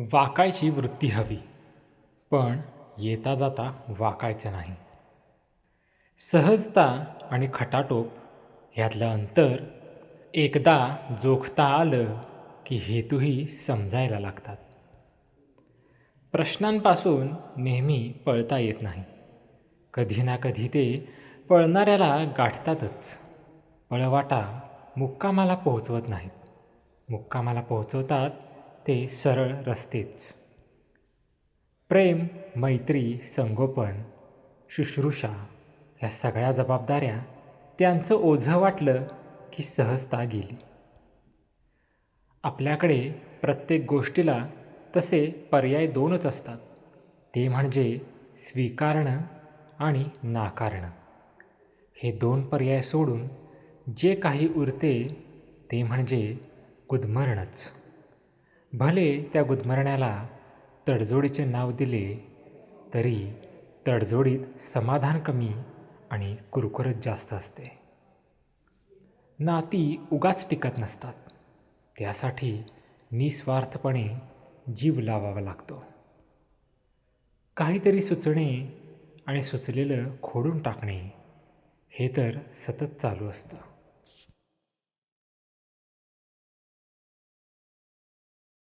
वाकायची वृत्ती हवी. पण येता जाता वाकायचं नाही. सहजता आणि खटाटोप ह्यातलं अंतर एकदा जोखता आलं की हेतूही समजायला लागतात. प्रश्नांपासून नेहमी पळता येत नाही. कधी ना कधी ते पळणाऱ्याला गाठतातच. पळवाटा मुक्कामाला पोहोचवत नाहीत. मुक्कामाला पोहोचवतात ते सरळ रस्तेच. प्रेम मैत्री संगोपन शुश्रूषा ह्या सगळ्या जबाबदाऱ्या त्यांचं ओझं वाटलं की सहजता गेली. आपल्याकडे प्रत्येक गोष्टीला तसे पर्याय दोनच असतात. ते म्हणजे स्वीकारणं आणि नाकारणं. हे दोन पर्याय सोडून जे काही उरते ते म्हणजे गुदमरणच. भले त्या गुदमरण्याला तडजोडीचे नाव दिले तरी तडजोडीत समाधान कमी आणि कुरकुरत जास्त असते. नाती उगाच टिकत नसतात. त्यासाठी निस्वार्थपणे जीव लावावा लागतो. काहीतरी सुचणे आणि सुचलेलं खोडून टाकणे हे तर सतत चालू असतं.